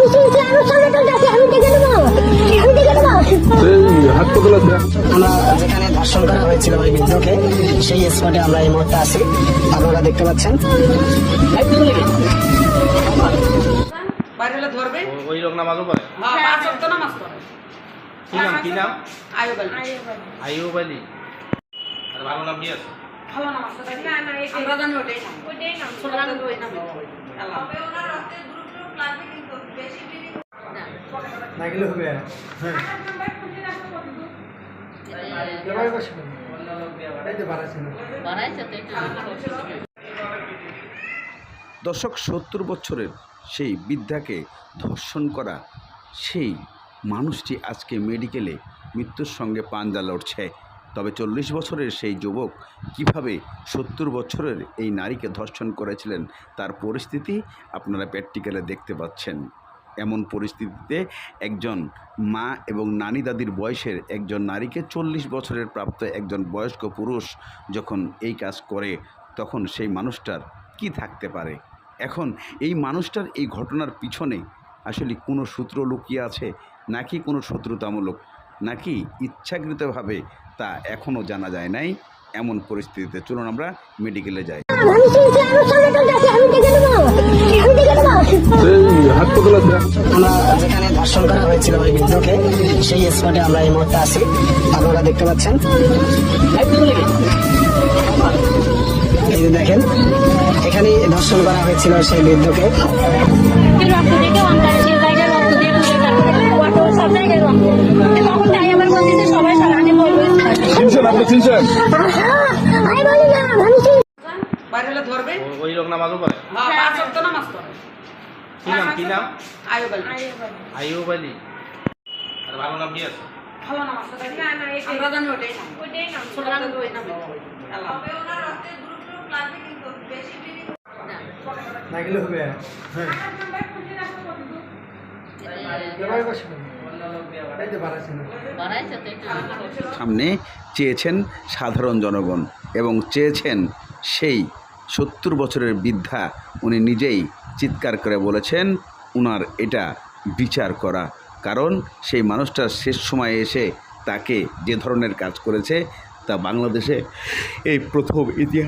আমি আমি দেখে আমি দেখে আমরা যেখানে ধর্ষণ করা হয়েছিল ওই বৃদ্ধকে সেই স্পটে আমরা এই মুহূর্তে আছি আপনারা দেখতে পাচ্ছেন বাইরে ধরবে ওই লোক নামাজও পড়ে হ্যাঁ পাঁচ ওয়াক্ত নামাজ পড়ে কি নাম কি নাম আয়ুব আলী আইয়ুব আলী আর ভালো নাম কি আছে ভালো নামাজ পড়ে না না আমরা জানি ওটাই নাম ওটাই নাম ছোট ওই নাম আল্লাহ দশক সত্তর বছরের সেই বৃদ্ধাকে ধর্ষণ করা, সেই মানুষটি আজকে মেডিকেলে মৃত্যুর সঙ্গে পাঞ্জা লড়ছে। তবে চল্লিশ বছরের সেই যুবক কীভাবে সত্তর বছরের এই নারীকে ধর্ষণ করেছিলেন, তার পরিস্থিতি আপনারা প্র্যাকটিক্যালে দেখতে পাচ্ছেন। এমন পরিস্থিতিতে একজন মা এবং নানি দাদির বয়সের একজন নারীকে চল্লিশ বছরের প্রাপ্ত একজন বয়স্ক পুরুষ যখন এই কাজ করে, তখন সেই মানুষটার কি থাকতে পারে? এখন এই মানুষটার এই ঘটনার পিছনে আসলে কোনো সূত্র লুকিয়ে আছে? নাকি কোনো শত্রুতামূলক? নাকি ইচ্ছাকৃতভাবে তা এখনও জানা যায় নাই? এমন পরিস্থিতিতে চলুন আমরা মেডিকেলে যাই। যেখানে ধর্ষণ করা হয়েছিল ওই বৃদ্ধকে সেই স্পটে আমরা এই মুহূর্তে আছি। আপনারা দেখতে পাচ্ছেন। এই দেখেন এখানেই ধর্ষণ করা হয়েছিল সেই বৃদ্ধকে সবাই আমি বলি না হলে ধরবে? ওই লোক নামাজও পড়ে? হ্যাঁ পাঁচ ওয়াক্ত নামাজ পড়ে। কি নাম কি নাম? আয়ুব আলী। আইয়ুব আলী। আর ভালো নাম কি আছে? ভালো নামাজ পড়ে না? না আমরা জানি ওটাই নাম। ওটাই নাম। ছোট থেকে ওই নাম আল্লাহ সামনে চেয়েছেন সাধারণ জনগণ এবং চেয়েছেন সেই সত্তর বছরের বৃদ্ধা উনি নিজেই চিৎকার করে বলেছেন, উনার এটা বিচার করা। কারণ সেই মানুষটার শেষ সময়ে এসে তাকে যে ধরনের কাজ করেছে, তা বাংলাদেশে এই প্রথম ইতিহাস